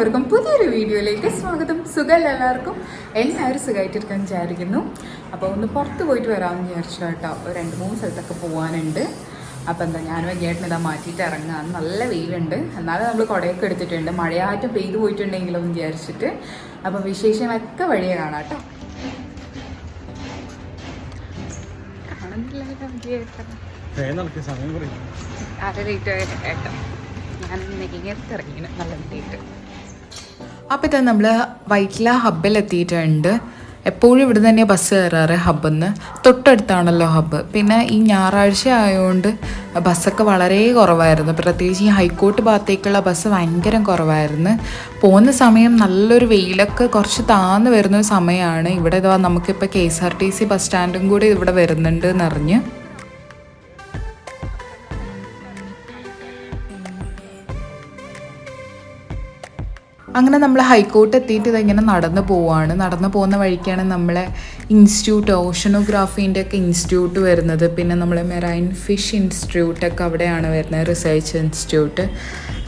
എല്ലാവർക്കും പുതിയൊരു വീഡിയോയിലേക്ക് സ്വാഗതം. സുഖമല്ല എല്ലാവർക്കും? എല്ലാവരും സുഖമായിട്ടിരിക്കാൻ വിചാരിക്കുന്നു. അപ്പോൾ ഒന്ന് പുറത്ത് പോയിട്ട് വരാമെന്ന് വിചാരിച്ചു കേട്ടോ. രണ്ട് മൂന്ന് സ്ഥലത്തൊക്കെ പോകാനുണ്ട് അപ്പോൾ എന്താ ഞാൻ വൈകിട്ട് ഇതാ മാറ്റിയിട്ട് ഇറങ്ങാം. നല്ല വെയിലുണ്ട്. എന്നാലും നമ്മൾ കുടയൊക്കെ എടുത്തിട്ടുണ്ട്. മഴയാറ്റം പെയ്തു പോയിട്ടുണ്ടെങ്കിലും വിചാരിച്ചിട്ട്. അപ്പോൾ വിശേഷമൊക്കെ വഴിയെ കാണാം കേട്ടോ. അര ലേറ്റ് കേട്ടോ ഞാൻ നേരത്തെ ഇറങ്ങിന് നല്ല ലേറ്റ് അപ്പോൾ ഇതാ നമ്മൾ വൈറ്റില ഹബ്ബിൽ എത്തിയിട്ടുണ്ട്. എപ്പോഴും ഇവിടെ തന്നെ ബസ് കയറാറ് ഹബ്ബിൽ നിന്ന് തൊട്ടടുത്താണല്ലോ ഹബ്ബ് പിന്നെ ഈ ഞായറാഴ്ച ആയതുകൊണ്ട് ബസ്സൊക്കെ വളരെ കുറവായിരുന്നു. പ്രത്യേകിച്ച് ഈ ഹൈക്കോർട്ട് ഭാഗത്തേക്കുള്ള ബസ് ഭയങ്കര കുറവായിരുന്നു. പോകുന്ന സമയം നല്ലൊരു വെയിലൊക്കെ കുറച്ച് താന്ന് വരുന്ന ഒരു സമയമാണ് ഇവിടെ നമുക്കിപ്പോൾ K S R T C bus സ്റ്റാൻഡും കൂടി ഇവിടെ വരുന്നുണ്ട് എന്നറിഞ്ഞ്. അങ്ങനെ നമ്മൾ ഹൈക്കോർട്ട് എത്തിയിട്ട് ഇതിങ്ങനെ നടന്നു പോവാണ്. നടന്നു പോകുന്ന വഴിക്കാണ് നമ്മളെ ഇൻസ്റ്റിറ്റ്യൂട്ട് ഓഷനോഗ്രാഫീന്റെ ഒക്കെ ഇൻസ്റ്റിറ്റ്യൂട്ട് വരുന്നത്. പിന്നെ നമ്മൾ മെറൈൻ ഫിഷ് ഇൻസ്റ്റിറ്റ്യൂട്ടൊക്കെ അവിടെയാണ് വരുന്നത് റിസർച്ച് ഇൻസ്റ്റിറ്റ്യൂട്ട്.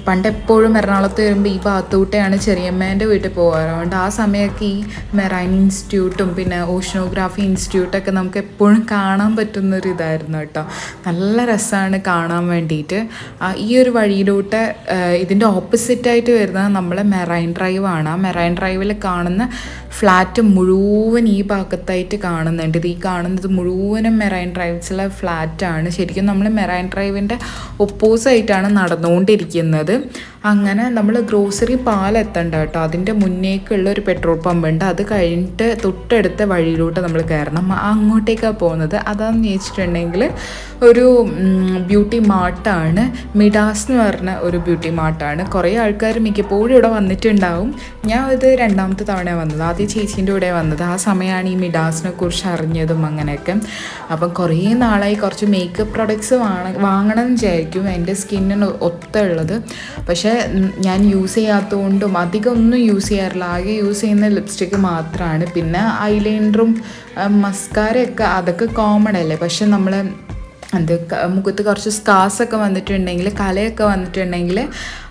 പണ്ട് എപ്പോഴും എറണാകുളത്ത് വരുമ്പോൾ ഈ ഭാഗത്തൂട്ടെയാണ് ചെറിയമ്മേന്റെ വീട്ടിൽ പോകാറ് അതുകൊണ്ട് ആ സമയമൊക്കെ ഈ മെറൈൻ ഇൻസ്റ്റിറ്റ്യൂട്ടും പിന്നെ ഓഷനോഗ്രാഫി ഇൻസ്റ്റിറ്റ്യൂട്ടൊക്കെ നമുക്ക് എപ്പോഴും കാണാൻ പറ്റുന്നൊരു ഇതായിരുന്നു കേട്ടോ. നല്ല രസമാണ് കാണാൻ വേണ്ടിയിട്ട് ഈ ഒരു വഴിയിലൂടെ ഇതിന്റെ ഓപ്പോസിറ്റായിട്ട് വരുന്നത് നമ്മളെ മെറൈൻ ഡ്രൈവ് ആണ് ആ മെറൈൻ ഡ്രൈവിൽ കാണുന്ന ഫ്ലാറ്റ് മുഴുവൻ ഈ ഭാഗത്തായിട്ട് കാണുന്നുണ്ട്. ഇത് ഈ കാണുന്നത് മുഴുവനും മെറൈൻ ഡ്രൈവ്സിലെ ഫ്ലാറ്റാണ്. ശരിക്കും നമ്മൾ മെറൈൻ ഡ്രൈവിന്റെ ഒപ്പോസായിട്ടാണ് നടന്നുകൊണ്ടിരിക്കുന്നത്. അങ്ങനെ നമ്മൾ ഗ്രോസറി പാലെത്തണ്ട കേട്ടോ. അതിന്റെ മുന്നേക്കുള്ള ഒരു പെട്രോൾ പമ്പ് ഉണ്ട്. അത് കഴിഞ്ഞിട്ട് തൊട്ടടുത്ത വഴിയിലോട്ട് നമ്മൾ കയറണം. അങ്ങോട്ടേക്കാണ് പോകുന്നത്. അതാന്ന് ചോദിച്ചിട്ടുണ്ടെങ്കിൽ ഒരു ബ്യൂട്ടി മാർട്ടാണ് മിഡാസ് എന്ന് പറഞ്ഞ ഒരു ബ്യൂട്ടി മാർട്ടാണ് കുറേ ആൾക്കാർ മിക്കപ്പോഴും ഇവിടെ വന്നിട്ടുണ്ടാവും. ഞാൻ ഇത് രണ്ടാമത്തെ തവണ വന്നത്. ആദ്യം ചേച്ചീന്റെ കൂടെ വന്നത്. ആ സമയമാണ് ഈ മിഡാസിനെ കുറിച്ച് അറിഞ്ഞതും അങ്ങനെയൊക്കെ. അപ്പം കുറേ നാളായി കുറച്ച് മേക്കപ്പ് പ്രൊഡക്ട്സ് വാങ്ങ വാങ്ങണം എന്ന് വിചാരിക്കും എന്റെ സ്കിന്നിന് ഒത്തുള്ളത് പക്ഷേ ഞാൻ യൂസ് ചെയ്യാത്തതുകൊണ്ടും അധികം ഒന്നും യൂസ് ചെയ്യാറില്ല. ആകെ യൂസ് ചെയ്യുന്ന ലിപ്സ്റ്റിക്ക് മാത്രമാണ് പിന്നെ ഐലൈനറും മസ്കാരയൊക്കെ അതൊക്കെ കോമൺ അല്ലേ? പക്ഷെ നമ്മൾ അത് മുഖത്ത് കുറച്ച് സ്കാസൊക്കെ വന്നിട്ടുണ്ടെങ്കിൽ കലയൊക്കെ വന്നിട്ടുണ്ടെങ്കിൽ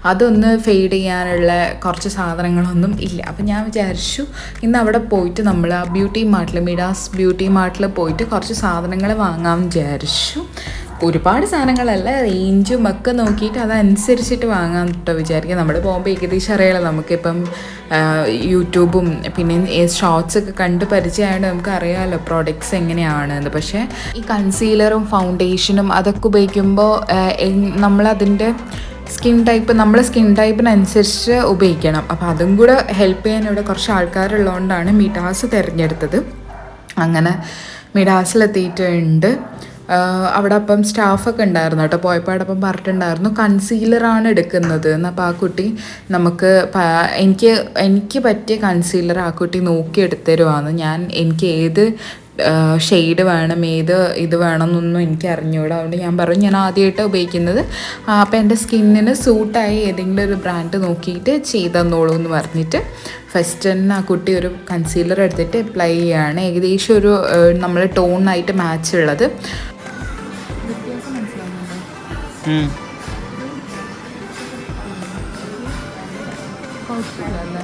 അതൊന്ന് ഫെയ്ഡ് ചെയ്യാനുള്ള കുറച്ച് സാധനങ്ങളൊന്നും ഇല്ല. അപ്പം ഞാൻ വിചാരിച്ചു ഇന്ന് അവിടെ പോയിട്ട് നമ്മൾ ആ ബ്യൂട്ടി മാർട്ടിൽ മിഡാസ് ബ്യൂട്ടി മാർട്ടിൽ പോയിട്ട് കുറച്ച് സാധനങ്ങൾ വാങ്ങാമെന്ന് വിചാരിച്ചു. ഒരുപാട് സാധനങ്ങളല്ല റേഞ്ചും ഒക്കെ നോക്കിയിട്ട് അതനുസരിച്ചിട്ട് വാങ്ങാൻ കേട്ടോ വിചാരിക്കുക നമ്മൾ പോകുമ്പോൾ ഏകദേശം അറിയാലോ നമുക്കിപ്പം യൂട്യൂബും പിന്നെ ഷോർട്സ് ഒക്കെ കണ്ട് പരിചയമായത് നമുക്ക് അറിയാമല്ലോ പ്രോഡക്റ്റ്സ് എങ്ങനെയാണെന്ന്. പക്ഷേ ഈ കൺസീലറും ഫൗണ്ടേഷനും അതൊക്കെ ഉപയോഗിക്കുമ്പോൾ നമ്മളതിന്റെ സ്കിൻ ടൈപ്പ് നമ്മളെ സ്കിൻ ടൈപ്പിനനുസരിച്ച് ഉപയോഗിക്കണം. അപ്പോൾ അതും കൂടെ ഹെൽപ്പ് ചെയ്യാൻ ഇവിടെ കുറച്ച് ആൾക്കാരുള്ളതുകൊണ്ടാണ് മിഡാസ് തിരഞ്ഞെടുത്തത്. അങ്ങനെ മിഡാസിലെത്തിയിട്ടുണ്ട് അവിടെ അപ്പം സ്റ്റാഫൊക്കെ ഉണ്ടായിരുന്നു കേട്ടോ. പോയപ്പോൾ അപ്പം പറഞ്ഞിട്ടുണ്ടായിരുന്നു കൺസീലറാണ് എടുക്കുന്നത് എന്നപ്പോൾ ആ കുട്ടി നമുക്ക് എനിക്ക് എനിക്ക് പറ്റിയ കൺസീലർ ആ കുട്ടി നോക്കി എടുത്തരുവാന്ന് ഞാൻ എനിക്ക് ഏത് ഷെയ്ഡ് വേണം ഏത് ഇത് വേണമെന്നൊന്നും എനിക്ക് അറിഞ്ഞൂടാ. അതുകൊണ്ട് ഞാൻ പറഞ്ഞു ഞാൻ ആദ്യമായിട്ട് ഉപയോഗിക്കുന്നത്. അപ്പം എന്റെ സ്കിന്നിന് സൂട്ടായി ഏതെങ്കിലും ഒരു ബ്രാൻഡ് നോക്കിയിട്ട് ചെയ്ത് തന്നോളൂ എന്ന് പറഞ്ഞിട്ട് ഫസ്റ്റ് തന്നെ ആ കുട്ടി ഒരു കൺസീലർ എടുത്തിട്ട് അപ്ലൈ ചെയ്യുകയാണ് ഏകദേശം ഒരു നമ്മൾ ടോണായിട്ട് മാച്ച് ഉള്ളത്. 嗯。够人的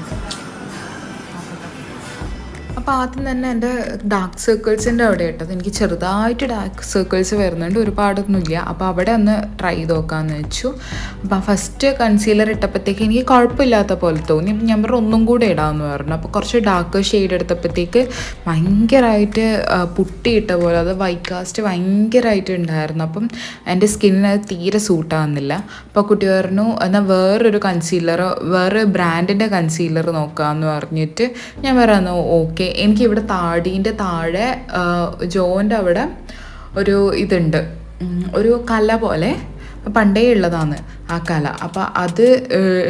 അപ്പോൾ ആദ്യം തന്നെ എന്റെ ഡാർക്ക് സർക്കിൾസിന്റെ അവിടെ ഇട്ടത്. എനിക്ക് ചെറുതായിട്ട് ഡാർക്ക് സർക്കിൾസ് വരുന്നുണ്ട് ഒരുപാടൊന്നുമില്ല. അപ്പോൾ അവിടെ ഒന്ന് ട്രൈ ചെയ്ത് നോക്കാമെന്ന് വെച്ചു അപ്പോൾ ഫസ്റ്റ് കൺസീലർ ഇട്ടപ്പോഴത്തേക്ക് എനിക്ക് കുഴപ്പമില്ലാത്ത പോലെ തോന്നി. ഞാൻ പറഞ്ഞു ഒന്നും കൂടെ ഇടാമെന്ന് പറഞ്ഞു. അപ്പോൾ കുറച്ച് ഡാർക്ക് ഷെയ്ഡ് എടുത്തപ്പോഴത്തേക്ക് ഭയങ്കരമായിട്ട് പുട്ടിയിട്ട പോലെ അത് വൈറ്റ് കാസ്റ്റ് ഭയങ്കരമായിട്ട് ഉണ്ടായിരുന്നു. അപ്പം എന്റെ സ്കിന്നിന് അത് തീരെ സൂട്ടാകുന്നില്ല അപ്പോൾ കുട്ടി പറഞ്ഞു എന്നാൽ വേറൊരു കൺസീലറോ വേറെ ബ്രാൻഡിന്റെ കൺസീലർ നോക്കാമെന്ന് പറഞ്ഞിട്ട് ഞാൻ പറഞ്ഞു ഓക്കെ എനിക്ക് ഇവിടെ താടീന്റെ താഴെ ജോന്റെ അവിടെ ഒരു ഇതുണ്ട്. ഒരു കല പോലെ പണ്ടേ ഉള്ളതാണ് ആ കല. അപ്പോൾ അത്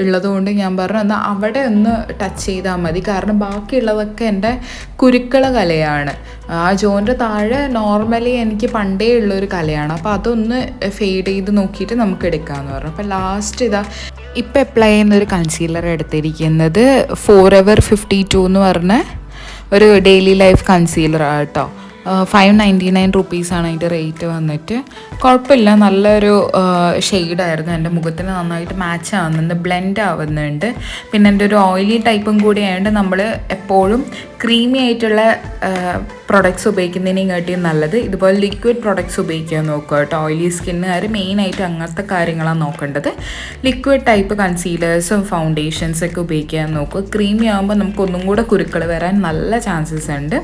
ഉള്ളതുകൊണ്ട് ഞാൻ പറഞ്ഞു എന്നാൽ അവിടെ ഒന്ന് ടച്ച് ചെയ്താൽ മതി. കാരണം ബാക്കിയുള്ളതൊക്കെ എന്റെ കുരുക്കള കലയാണ്. ആ ജോന്റെ താഴെ നോർമലി എനിക്ക് പണ്ടേ ഉള്ളൊരു കലയാണ്. അപ്പോൾ അതൊന്ന് ഫെയ്ഡ് ചെയ്ത് നോക്കിയിട്ട് നമുക്ക് എടുക്കാമെന്ന് പറഞ്ഞു. അപ്പോൾ ലാസ്റ്റ് ഇതാ ഇപ്പം അപ്ലൈ ചെയ്യുന്ന ഒരു കൺസീലർ എടുത്തിരിക്കുന്നത് ഫോർ എവർ ഫിഫ്റ്റി ടു എന്ന് പറഞ്ഞ ഒരു ഡെയിലി ലൈഫ് കൺസീലർ കേട്ടോ ഫൈവ് നയന്റി നയൻ റുപ്പീസാണ് അതിന്റെ റേറ്റ് വന്നിട്ട്. കുഴപ്പമില്ല നല്ലൊരു ഷെയ്ഡായിരുന്നു എന്റെ മുഖത്തിന് നന്നായിട്ട് മാച്ച് ആവുന്നുണ്ട് ബ്ലെൻഡ് ആവുന്നുണ്ട്. പിന്നെ എന്റെ ഒരു ഓയിലി ടൈപ്പും കൂടി ആയതുകൊണ്ട് നമ്മൾ എപ്പോഴും ക്രീമി ആയിട്ടുള്ള പ്രൊഡക്ട്സ് ഉപയോഗിക്കുന്നതിനേയും നല്ലത്. ഇതുപോലെ ലിക്വിഡ് പ്രൊഡക്ട്സ് ഉപയോഗിക്കാൻ നോക്കുക കേട്ടോ. ഓയിലി സ്കിന്നുകാർ മെയിനായിട്ട് അങ്ങനത്തെ കാര്യങ്ങളാണ് നോക്കേണ്ടത്. ലിക്വിഡ് ടൈപ്പ് കൺസീലേഴ്സും ഫൗണ്ടേഷൻസ് ഒക്കെ ഉപയോഗിക്കാൻ നോക്കുക. ക്രീമി ആകുമ്പോൾ നമുക്ക് ഒന്നും കൂടെ കുരുക്കൾ വരാൻ നല്ല ചാൻസസ് ഉണ്ട്.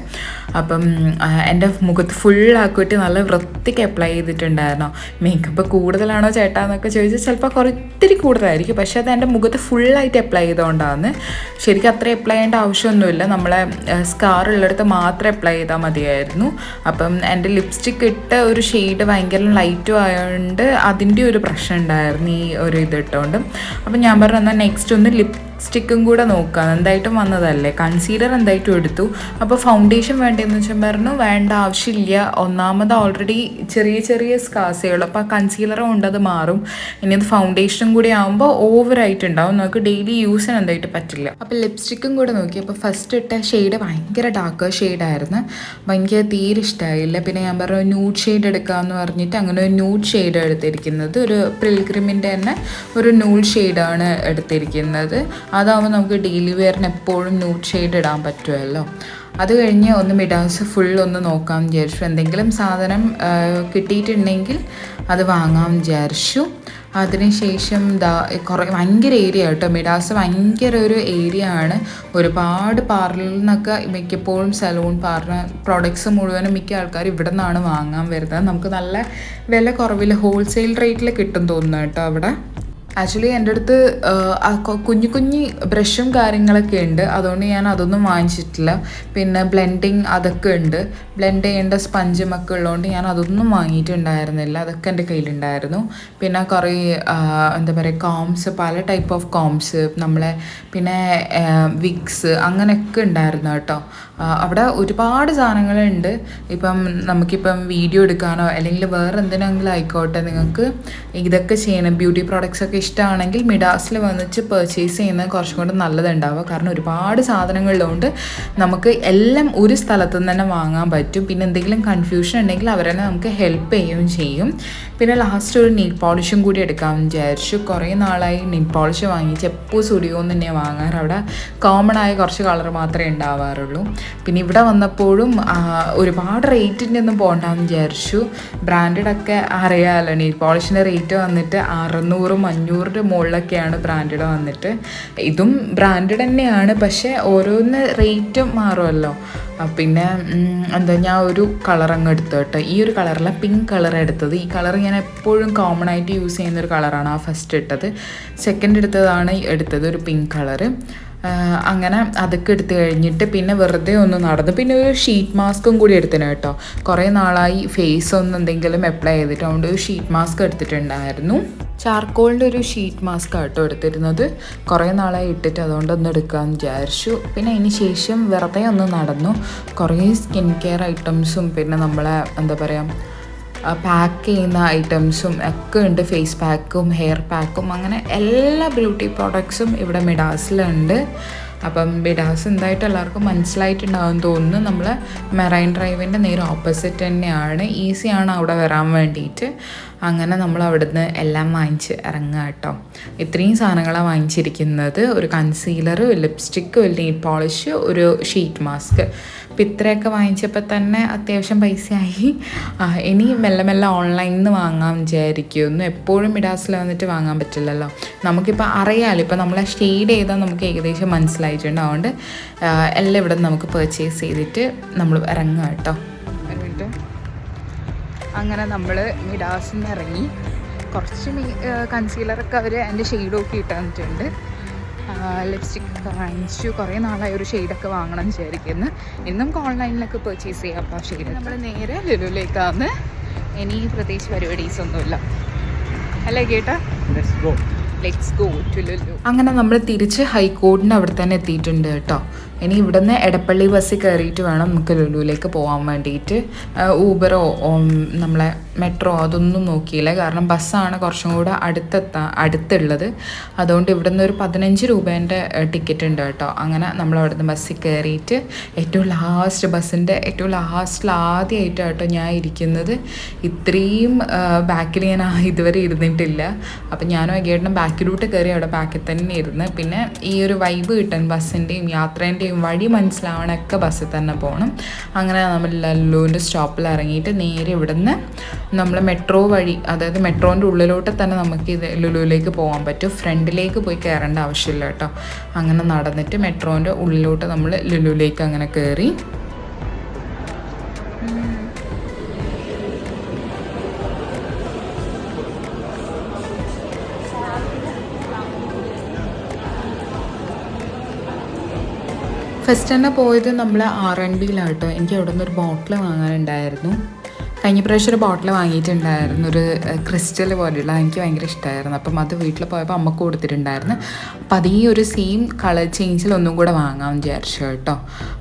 അപ്പം എന്റെ മുഖത്ത് ഫുൾ ഫുള്ളാക്കിയിട്ട് നല്ല വൃത്തിക്ക് അപ്ലൈ ചെയ്തിട്ടുണ്ടായിരുന്നു. മേക്കപ്പ് കൂടുതലാണോ ചേട്ടാ എന്നൊക്കെ ചോദിച്ചാൽ ചിലപ്പോൾ കുറച്ചിരി കൂടുതലായിരിക്കും. പക്ഷേ അത് എന്റെ മുഖത്ത് ഫുള്ളായിട്ട് അപ്ലൈ ചെയ്തുകൊണ്ടാണ് ശരിക്കും അത്ര അപ്ലൈ ചെയ്യേണ്ട ആവശ്യമൊന്നുമില്ല. നമ്മളെ സ്കാർ ഉള്ളിടത്ത് മാത്രം അപ്ലൈ ചെയ്താൽ മതിയായിരുന്നു. അപ്പം എന്റെ ലിപ്സ്റ്റിക് ഇട്ട ഒരു ഷെയ്ഡ് ഭയങ്കര ലൈറ്റും ആയതുകൊണ്ട് അതിന്റെ ഒരു പ്രശ്നം ഉണ്ടായിരുന്നു ഈ ഒരു ഇത് ഇട്ടുകൊണ്ട് അപ്പം ഞാൻ പറഞ്ഞു എന്നാൽ നെക്സ്റ്റ് ഒന്ന് ലിപ്സ്റ്റിക്കും കൂടെ നോക്കാം. എന്തായിട്ടും വന്നതല്ലേ? കൺസീലർ എന്തായിട്ടും എടുത്തു. അപ്പോൾ ഫൗണ്ടേഷൻ വേണ്ടതെന്ന് വെച്ചാൽ പറഞ്ഞു വേണ്ട ആവശ്യമില്ല. ഒന്നാമത് ഓൾറെഡി ചെറിയ ചെറിയ സ്കാസേ ഉള്ളൂ അപ്പോൾ കൺസീലർ കൊണ്ട് അത് മാറും. ഇനി അത് ഫൗണ്ടേഷനും കൂടി ആകുമ്പോൾ ഓവറായിട്ട് ഉണ്ടാവും. നമുക്ക് ഡെയിലി യൂസിന് എന്തായിട്ട് പറ്റില്ല. അപ്പോൾ ലിപ്സ്റ്റിക്കും കൂടെ നോക്കി. അപ്പോൾ ഫസ്റ്റ് ഇട്ട ഷെയ്ഡ് ഭയങ്കര ഡാർക്ക് ഷെയ്ഡായിരുന്നു ഭയങ്കര തീരെ ഇഷ്ടമായില്ല പിന്നെ ഞാൻ പറഞ്ഞു ന്യൂഡ് ഷെയ്ഡ് എടുക്കാമെന്ന് പറഞ്ഞിട്ട് അങ്ങനെ ഒരു ന്യൂഡ് ഷെയ്ഡ് എടുത്തിരിക്കുന്നത്. ഒരു പ്രിൽഗ്രിമിന്റെ തന്നെ ഒരു ന്യൂഡ് ഷെയ്ഡാണ് എടുത്തിരിക്കുന്നത്. അതാകുമ്പോൾ നമുക്ക് ഡെയിലി വെയറിന് എപ്പോഴും ന്യൂഡ് ഷെയ്ഡ് ഇടാൻ പറ്റുമല്ലോ അത് കഴിഞ്ഞ് ഒന്ന് മിഡാസ് ഫുൾ ഒന്ന് നോക്കാം വിചാരിച്ചു. എന്തെങ്കിലും സാധനം കിട്ടിയിട്ടുണ്ടെങ്കിൽ അത് വാങ്ങാമെന്ന് വിചാരിച്ചു. അതിനുശേഷം ദാ കുറേ ഭയങ്കര ഏരിയ കേട്ടോ മിഡാസ് ഭയങ്കര ഒരു ഏരിയ ആണ്. ഒരുപാട് പാർലറിൽ നിന്നൊക്കെ മിക്കപ്പോഴും സലൂൺ പാർലർ പ്രോഡക്ട്സ് മുഴുവനും മിക്ക ആൾക്കാർ ഇവിടെ നിന്നാണ് വാങ്ങാൻ വരുന്നത്. നമുക്ക് നല്ല വില കുറവിൽ ഹോൾസെയിൽ റേറ്റിൽ കിട്ടും തോന്നുന്നു കേട്ടോ അവിടെ. ആക്ച്വലി എന്റെ അടുത്ത് കുഞ്ഞു കുഞ്ഞു ബ്രഷും കാര്യങ്ങളൊക്കെ ഉണ്ട്. അതുകൊണ്ട് ഞാൻ അതൊന്നും വാങ്ങിച്ചിട്ടില്ല. പിന്നെ ബ്ലെൻഡിങ് അതൊക്കെ ഉണ്ട്. ബ്ലെൻഡ് ചെയ്യേണ്ട സ്പഞ്ചും ഒക്കെ ഉള്ളതുകൊണ്ട് ഞാൻ അതൊന്നും വാങ്ങിയിട്ടുണ്ടായിരുന്നില്ല. അതൊക്കെ എന്റെ കയ്യിലുണ്ടായിരുന്നു. പിന്നെ കുറേ എന്താ പറയുക കോംസ് പല ടൈപ്പ് ഓഫ് കോംസ് നമ്മളെ പിന്നെ വിക്സ് അങ്ങനെയൊക്കെ ഉണ്ടായിരുന്നു കേട്ടോ. അവിടെ ഒരുപാട് സാധനങ്ങളുണ്ട്. ഇപ്പം നമുക്കിപ്പം വീഡിയോ എടുക്കാനോ അല്ലെങ്കിൽ വേറെ എന്തിനെങ്കിലും ആയിക്കോട്ടെ നിങ്ങൾക്ക് ഇതൊക്കെ ചെയ്യണം. ബ്യൂട്ടി പ്രോഡക്റ്റ്സ് ഒക്കെ ഇഷ്ടമാണെങ്കിൽ മിഡാസിൽ വന്നിച്ച് പർച്ചേസ് ചെയ്യുന്നത് കുറച്ചും കൂടെ നല്ലതുണ്ടാവുക കാരണം ഒരുപാട് സാധനങ്ങളുള്ളതുകൊണ്ട് നമുക്ക് എല്ലാം ഒരു സ്ഥലത്തു നിന്ന് തന്നെ വാങ്ങാൻ പറ്റും. പിന്നെ എന്തെങ്കിലും കൺഫ്യൂഷൻ ഉണ്ടെങ്കിൽ അവരെന്നെ നമുക്ക് ഹെൽപ്പ് ചെയ്യുകയും ചെയ്യും. പിന്നെ ലാസ്റ്റ് ഒരു നെയിൽ പോളിഷും കൂടി എടുക്കാമെന്ന് വിചാരിച്ചു. കുറേ നാളായി നെയിൽ പോളിഷ് വാങ്ങിച്ച് എപ്പോൾ സ്റ്റുഡിയോന്ന് തന്നെയാണ് വാങ്ങാറ്. അവിടെ കോമൺ ആയ കുറച്ച് കളർ മാത്രമേ ഉണ്ടാവാറുള്ളൂ. പിന്നെ ഇവിടെ വന്നപ്പോഴും ഒരുപാട് റേറ്റിന്റെ ഒന്നും പോകണ്ടെന്ന് വിചാരിച്ചു. ബ്രാൻഡഡ് ഒക്കെ അറിയാമല്ലോ നെയിൽ പോളിഷിന്റെ റേറ്റ് വന്നിട്ട് അറുന്നൂറും അഞ്ഞൂറിന്റെ മുകളിലൊക്കെയാണ് ബ്രാൻഡഡ് വന്നിട്ട്. ഇതും ബ്രാൻഡഡ് തന്നെയാണ് പക്ഷേ ഓരോന്ന് റേറ്റും മാറുമല്ലോ. പിന്നെ എന്താ ഞാൻ ഒരു കളർ അങ്ങ് എടുത്തു കേട്ടോ. ഈ ഒരു കളറല്ല പിങ്ക് കളർ എടുത്തത്. ഈ കളർ ഞാൻ എപ്പോഴും കോമൺ ആയിട്ട് യൂസ് ചെയ്യുന്ന ഒരു കളറാണ് ആ ഫസ്റ്റ് ഇട്ടത്. സെക്കൻഡ് എടുത്തതാണ് എടുത്തത് ഒരു പിങ്ക് കളറ് അങ്ങനെ അതൊക്കെ എടുത്തു കഴിഞ്ഞിട്ട് പിന്നെ വെറുതെ ഒന്ന് നടന്നു. പിന്നെ ഒരു ഷീറ്റ് മാസ്കും കൂടി എടുത്തിന് കേട്ടോ. കുറേ നാളായി ഫേസ് ഒന്നും എന്തെങ്കിലും അപ്ലൈ ചെയ്തിട്ട് അതുകൊണ്ട് ഒരു ഷീറ്റ് മാസ്ക് എടുത്തിട്ടുണ്ടായിരുന്നു. ചാർക്കോളിന്റെ ഒരു ഷീറ്റ് മാസ്ക് ആട്ടോ എടുത്തിരുന്നത്. കുറേ നാളായി ഇട്ടിട്ട് അതുകൊണ്ട് ഒന്ന് എടുക്കാമെന്ന് വിചാരിച്ചു. പിന്നെ അതിന് ശേഷം വെറുതെ ഒന്ന് നടന്നു. കുറേ സ്കിൻ കെയർ ഐറ്റംസും പിന്നെ നമ്മളെ എന്താ പറയുക പാക്ക് ചെയ്യുന്ന ഐറ്റംസും ഒക്കെ ഉണ്ട്. ഫേസ് പാക്കും ഹെയർ പാക്കും അങ്ങനെ എല്ലാ ബ്യൂട്ടി പ്രോഡക്ട്സും ഇവിടെ മിഡാസിലുണ്ട്. അപ്പം ബിഡാസ് എന്തായിട്ട് എല്ലാവർക്കും മനസ്സിലായിട്ടുണ്ടാകും തോന്നുന്നു. നമ്മൾ മെറൈൻ ഡ്രൈവിന്റെ നേരെ ഓപ്പോസിറ്റ് തന്നെയാണ്. ഈസിയാണ് അവിടെ വരാൻ വേണ്ടിയിട്ട്. അങ്ങനെ നമ്മൾ അവിടുന്ന് എല്ലാം വാങ്ങിച്ച് ഇറങ്ങുക കേട്ടോ. ഇത്രയും സാധനങ്ങളാണ് വാങ്ങിച്ചിരിക്കുന്നത്. ഒരു കൺസീലർ ലിപ്സ്റ്റിക്ക് ഒരു നെയിൽ പോളിഷ് ഒരു ഷീറ്റ് മാസ്ക് അപ്പം ഇത്രയൊക്കെ വാങ്ങിച്ചപ്പോൾ തന്നെ അത്യാവശ്യം പൈസയായി. ഇനി മെല്ലെ മെല്ലെ ഓൺലൈനിൽ നിന്ന് വാങ്ങാൻ വിചാരിക്കുന്നു. എപ്പോഴും മിഡാസിൽ വന്നിട്ട് വാങ്ങാൻ പറ്റില്ലല്ലോ. നമുക്കിപ്പോൾ അറിയാമല്ലോ ഇപ്പോൾ നമ്മളെ ഷെയ്ഡ് ചെയ്താൽ നമുക്ക് ഏകദേശം മനസ്സിലായിട്ടുണ്ട്. അതുകൊണ്ട് എല്ലാം ഇവിടെ നമുക്ക് പർച്ചേസ് ചെയ്തിട്ട് നമ്മൾ ഇറങ്ങുക കേട്ടോ. അങ്ങനെ നമ്മൾ മിഡാസിൽ നിന്ന് ഇറങ്ങി. കുറച്ച് കൺസീലറൊക്കെ അവർ അതിന്റെ ഷെയ്ഡൊക്കെ ഇട്ടിട്ടുണ്ട് ലിപ്സ്റ്റിക് ഒക്കെ വാങ്ങിച്ചു. കുറേ നാളായി ഒരു ഷെയ്ഡൊക്കെ വാങ്ങണം വിചാരിക്കുന്നു. ഇന്ന് നമുക്ക് ഓൺലൈനിലൊക്കെ പർച്ചേസ് ചെയ്യാം. അപ്പോൾ ആ ഷെയ്ഡ് നമ്മൾ നേരെ ലുലുലേക്കാന്ന് ഇനി പ്രത്യേകിച്ച് പരിപാടീസ് ഒന്നുമില്ല. അല്ലേ കേട്ടാ let's go let's go to Lulu അങ്ങനെ നമ്മൾ തിരിച്ച് ഹൈക്കോർട്ടിന്റെ അവിടെ തന്നെ എത്തിയിട്ടുണ്ട് കേട്ടോ. ഇനി ഇവിടുന്ന് എടപ്പള്ളി ബസ്സിൽ കയറിയിട്ട് വേണം നമുക്ക് ലുലുവിലേക്ക് പോകാൻ വേണ്ടിയിട്ട്. ഊബറോ നമ്മളെ മെട്രോ അതൊന്നും നോക്കിയില്ല. കാരണം ബസ്സാണ് കുറച്ചും കൂടെ അടുത്തെത്താ അടുത്തുള്ളത്. അതുകൊണ്ട് ഇവിടുന്ന് ഒരു പതിനഞ്ച് രൂപേന്റെ ടിക്കറ്റ് ഉണ്ട് കേട്ടോ. അങ്ങനെ നമ്മൾ അവിടുന്ന് ബസ്സിൽ കയറിയിട്ട് ഏറ്റവും ലാസ്റ്റ് ബസ്സിന്റെ ഏറ്റവും ലാസ്റ്റിൽ ആദ്യമായിട്ട് കേട്ടോ ഞാൻ ഇരിക്കുന്നത്. ഇത്രയും ബാക്കിൽ ഞാൻ ഇതുവരെ ഇരുന്നിട്ടില്ല. അപ്പം ഞാനും അഗേട്ടനും ബാക്കിലോട്ട് കയറി അവിടെ ബാക്കിൽ തന്നെ ഇരുന്ന്. പിന്നെ ഈ ഒരു വൈബ് കിട്ടാൻ ബസ്സിന്റെയും യാത്രേന്റെയും വഴി മനസ്സിലാവണമൊക്കെ ബസ്സിൽ തന്നെ പോകണം അങ്ങനെ നമ്മൾ ലല്ലുവിന്റെ സ്റ്റോപ്പിൽ ഇറങ്ങിയിട്ട് നേരെ ഇവിടുന്ന് നമ്മൾ മെട്രോ വഴി അതായത് മെട്രോന്റെ ഉള്ളിലോട്ട് തന്നെ നമുക്ക് ഇത് ലുലുവിലേക്ക് പോകാൻ പറ്റും. ഫ്രണ്ടിലേക്ക് പോയി കയറേണ്ട ആവശ്യമില്ല കേട്ടോ. അങ്ങനെ നടന്നിട്ട് മെട്രോന്റെ ഉള്ളിലോട്ട് നമ്മൾ ലുലുവിലേക്ക് അങ്ങനെ കയറി. ഫസ്റ്റ് തന്നെ പോയത് നമ്മൾ ആർ എൻ ബിയിലാട്ടോ എനിക്ക് അവിടെ നിന്ന് ഒരു ബോട്ടിൽ വാങ്ങാനുണ്ടായിരുന്നു. കഴിഞ്ഞ പ്രാവശ്യം ഒരു ബോട്ടിൽ വാങ്ങിയിട്ടുണ്ടായിരുന്നു. ഒരു ക്രിസ്റ്റൽ പോലെയുള്ള. എനിക്ക് ഭയങ്കര ഇഷ്ടമായിരുന്നു അപ്പം അത് വീട്ടിൽ പോയപ്പോൾ അമ്മയ്ക്ക് കൊടുത്തിട്ടുണ്ടായിരുന്നു. അപ്പം ഈ ഒരു സെയിം കളർ ചേഞ്ചിൽ ഒന്നും കൂടെ വാങ്ങാമെന്ന് വിചാരിച്ചു കേട്ടോ.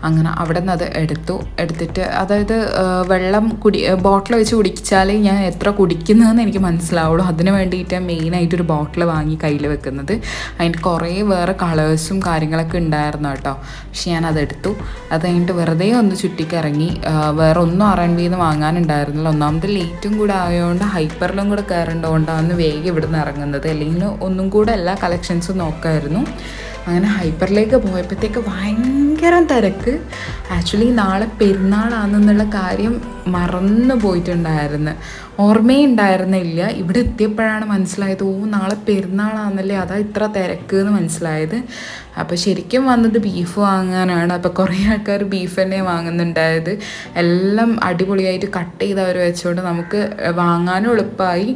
അങ്ങനെ അവിടെ നിന്ന് അത് എടുത്തു. എടുത്തിട്ട് അതായത് വെള്ളം കുടി ബോട്ടിൽ വെച്ച് കുടിച്ചാലേ ഞാൻ എത്ര കുടിക്കുന്നതെന്ന് എനിക്ക് മനസ്സിലാവുള്ളൂ. അതിന് വേണ്ടിയിട്ട് മെയിനായിട്ട് ഒരു ബോട്ടിൽ വാങ്ങി കയ്യിൽ വെക്കുന്നത്. അതിന്റെ കുറേ വേറെ കളേഴ്സും കാര്യങ്ങളൊക്കെ ഉണ്ടായിരുന്നു കേട്ടോ. പക്ഷെ ഞാൻ അതെടുത്തു അത് കഴിഞ്ഞിട്ട് വെറുതെ ഒന്ന് ചുറ്റിക്കിറങ്ങി വേറെ ഒന്നും ആർ എൻ ബിന്ന് വാങ്ങാനുണ്ടായിരുന്നില്ല ഒന്നാമത് ലേറ്റും കൂടെ ആയതുകൊണ്ട് ഹൈപ്പറിലും കൂടെ കയറേണ്ടതുകൊണ്ടാണ് വേഗം ഇവിടുന്ന് ഇറങ്ങുന്നത്. അല്ലെങ്കിൽ ഒന്നും കൂടെ എല്ലാ കളക്ഷൻസും നോക്കായിരുന്നു. അങ്ങനെ ഹൈപ്പറിലേക്ക് പോയപ്പോഴത്തേക്ക് ഭയങ്കര തിരക്ക്. ആക്ച്വലി നാളെ പെരുന്നാളാണെന്നുള്ള കാര്യം മറന്നു പോയിട്ടുണ്ടായിരുന്നു. ഓർമ്മയേ ഉണ്ടായിരുന്നില്ല ഇവിടെ എത്തിയപ്പോഴാണ് മനസ്സിലായത് ഓ നാളെ പെരുന്നാളാണെന്നല്ലേ അതാ ഇത്ര തിരക്ക് എന്ന് മനസ്സിലായത്. അപ്പോൾ ശരിക്കും വന്നത് ബീഫ് വാങ്ങാനാണ്. അപ്പോൾ കുറേ ആൾക്കാർ ബീഫ് തന്നെ വാങ്ങുന്നുണ്ടായത്. എല്ലാം അടിപൊളിയായിട്ട് കട്ട് ചെയ്ത് അവർ വെച്ചുകൊണ്ട് നമുക്ക് വാങ്ങാനും എളുപ്പമായി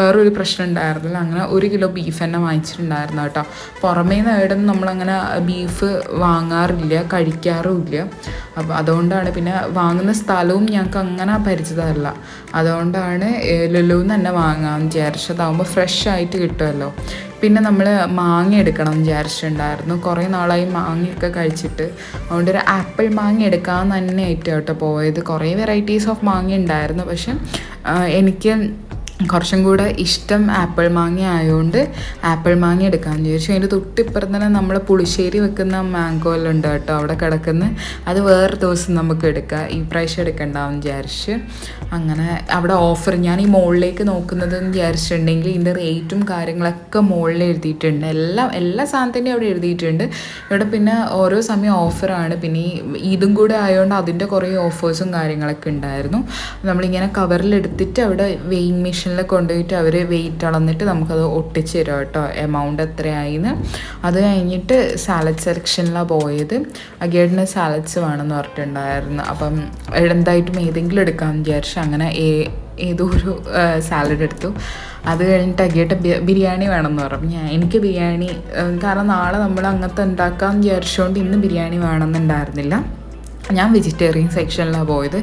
വേറൊരു പ്രശ്നം ഉണ്ടായിരുന്നില്ല. അങ്ങനെ ഒരു കിലോ ബീഫ് തന്നെ വാങ്ങിച്ചിട്ടുണ്ടായിരുന്നു കേട്ടോ. പുറമേ നിന്ന് എവിടെ നിന്നും നമ്മളങ്ങനെ ബീഫ് വാങ്ങാറില്ല കഴിക്കാറുമില്ല അപ്പോൾ അതുകൊണ്ടാണ് പിന്നെ വാങ്ങുന്ന സ്ഥലവും ഞങ്ങൾക്ക് അങ്ങനെ പരിചിതമല്ല. അതുകൊണ്ടാണ് ലുലുന്ന് തന്നെ വാങ്ങാമെന്ന് വിചാരിച്ചതാകുമ്പോൾ ഫ്രഷ് ആയിട്ട് കിട്ടുമല്ലോ പിന്നെ നമ്മൾ മാങ്ങ എടുക്കണം എന്ന് വിചാരിച്ചിട്ടുണ്ടായിരുന്നു. കുറേ നാളായി മാങ്ങയൊക്കെ കഴിച്ചിട്ട്. അതുകൊണ്ട് ഒരു ആപ്പിൾ മാങ്ങ എടുക്കാമെന്ന് തന്നെ ആയിട്ട് കേട്ടോ പോയത്. കുറേ വെറൈറ്റീസ് ഓഫ് മാങ്ങ ഉണ്ടായിരുന്നു. പക്ഷെ എനിക്ക് കുറച്ചും കൂടെ ഇഷ്ടം ആപ്പിൾ മാങ്ങ ആയതുകൊണ്ട് ആപ്പിൾ മാങ്ങ എടുക്കാമെന്ന് വിചാരിച്ചു. അതിന്റെ തൊട്ടിപ്പുറത്ത് തന്നെ നമ്മൾ പുളിശ്ശേരി വെക്കുന്ന മാങ്കോ എല്ലാം ഉണ്ട് കേട്ടോ അവിടെ കിടക്കുന്ന. അത് വേറെ ദിവസം നമുക്ക് എടുക്കാം. ഈ പ്രാവശ്യം എടുക്കണ്ടാവും വിചാരിച്ച്. അങ്ങനെ അവിടെ ഓഫർ ഞാൻ ഈ മുകളിലേക്ക് നോക്കുന്നത് എന്ന് വിചാരിച്ചിട്ടുണ്ടെങ്കിൽ ഇതിന്റെ റേറ്റും കാര്യങ്ങളൊക്കെ മുകളിൽ എഴുതിയിട്ടുണ്ട്. എല്ലാം എല്ലാ സാധനത്തിന്റെയും അവിടെ എഴുതിയിട്ടുണ്ട്. ഇവിടെ പിന്നെ ഓരോ സമയം ഓഫറാണ് പിന്നെ ഈ ഇതും കൂടെ ആയതുകൊണ്ട് അതിന്റെ കുറേ ഓഫേഴ്സും കാര്യങ്ങളൊക്കെ ഉണ്ടായിരുന്നു. നമ്മളിങ്ങനെ കവറിൽ എടുത്തിട്ട് അവിടെ വെയിങ് മെഷീനിൽ കൊണ്ടുപോയിട്ട് അവർ വെയിറ്റ് അളന്നിട്ട് നമുക്കത് ഒട്ടിച്ച് തരും കേട്ടോ. എമൗണ്ട് എത്രയായിന്ന്. അത് കഴിഞ്ഞിട്ട് സാലഡ് സെലക്ഷനിലാണ് പോയത്. അഗേഡിന് സാലഡ്സ് വേണമെന്ന് പറഞ്ഞിട്ടുണ്ടായിരുന്നു. അപ്പം എന്തായിട്ടും ഏതെങ്കിലും എടുക്കാമെന്ന് വിചാരിച്ചു അങ്ങനെ ഏ- ഏതോ ഒരു സാലഡ് എടുത്തു. അത് കഴിഞ്ഞിട്ട് അഗേട്ട് ബിരിയാണി വേണമെന്ന് പറഞ്ഞു. ഞാൻ എനിക്ക് ബിരിയാണി കാരണം നാളെ നമ്മൾ അങ്ങനത്തെ ഉണ്ടാക്കാമെന്ന് വിചാരിച്ചുകൊണ്ട് ഇന്ന് ബിരിയാണി വേണമെന്നുണ്ടായിരുന്നില്ല ഞാൻ വെജിറ്റേറിയൻ സെക്ഷനിലാണ് പോയത്.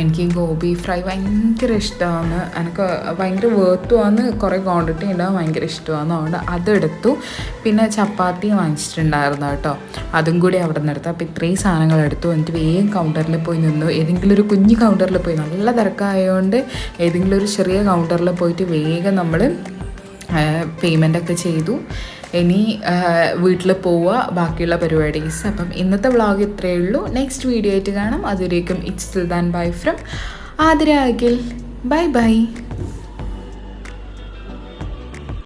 എനിക്ക് ഗോബി ഫ്രൈ ഭയങ്കര ഇഷ്ടമാണ് എനിക്ക് ഭയങ്കര വേർത്തുമാണ് കുറേ ക്വാണ്ടിറ്റി ഉണ്ടാവും ഭയങ്കര ഇഷ്ടമാണ് അതുകൊണ്ട് അതെടുത്തു. പിന്നെ ചപ്പാത്തി വാങ്ങിച്ചിട്ടുണ്ടായിരുന്നു കേട്ടോ. അതും കൂടി അവിടെ നിന്ന് എടുത്തു. അപ്പോൾ ഇത്രയും സാധനങ്ങൾ എടുത്തു. എന്നിട്ട് വേഗം കൗണ്ടറിൽ പോയി നിന്നു. ഏതെങ്കിലും ഒരു കുഞ്ഞു കൗണ്ടറിൽ പോയി. നല്ല തിരക്കായതുകൊണ്ട് ഏതെങ്കിലും ഒരു ചെറിയ കൗണ്ടറിൽ പോയിട്ട് വേഗം നമ്മൾ പേയ്മെന്റ് ഒക്കെ ചെയ്തു. ഇനി വീട്ടിൽ പോവുക. ബാക്കിയുള്ള പരിപാടീസ്. അപ്പം ഇന്നത്തെ വ്ളോഗ് ഇത്രയേ ഉള്ളൂ. നെക്സ്റ്റ് വീഡിയോ ആയിട്ട് കാണാം. അതുവരേക്കും it's then bye from Athira Akhil. Bye bye.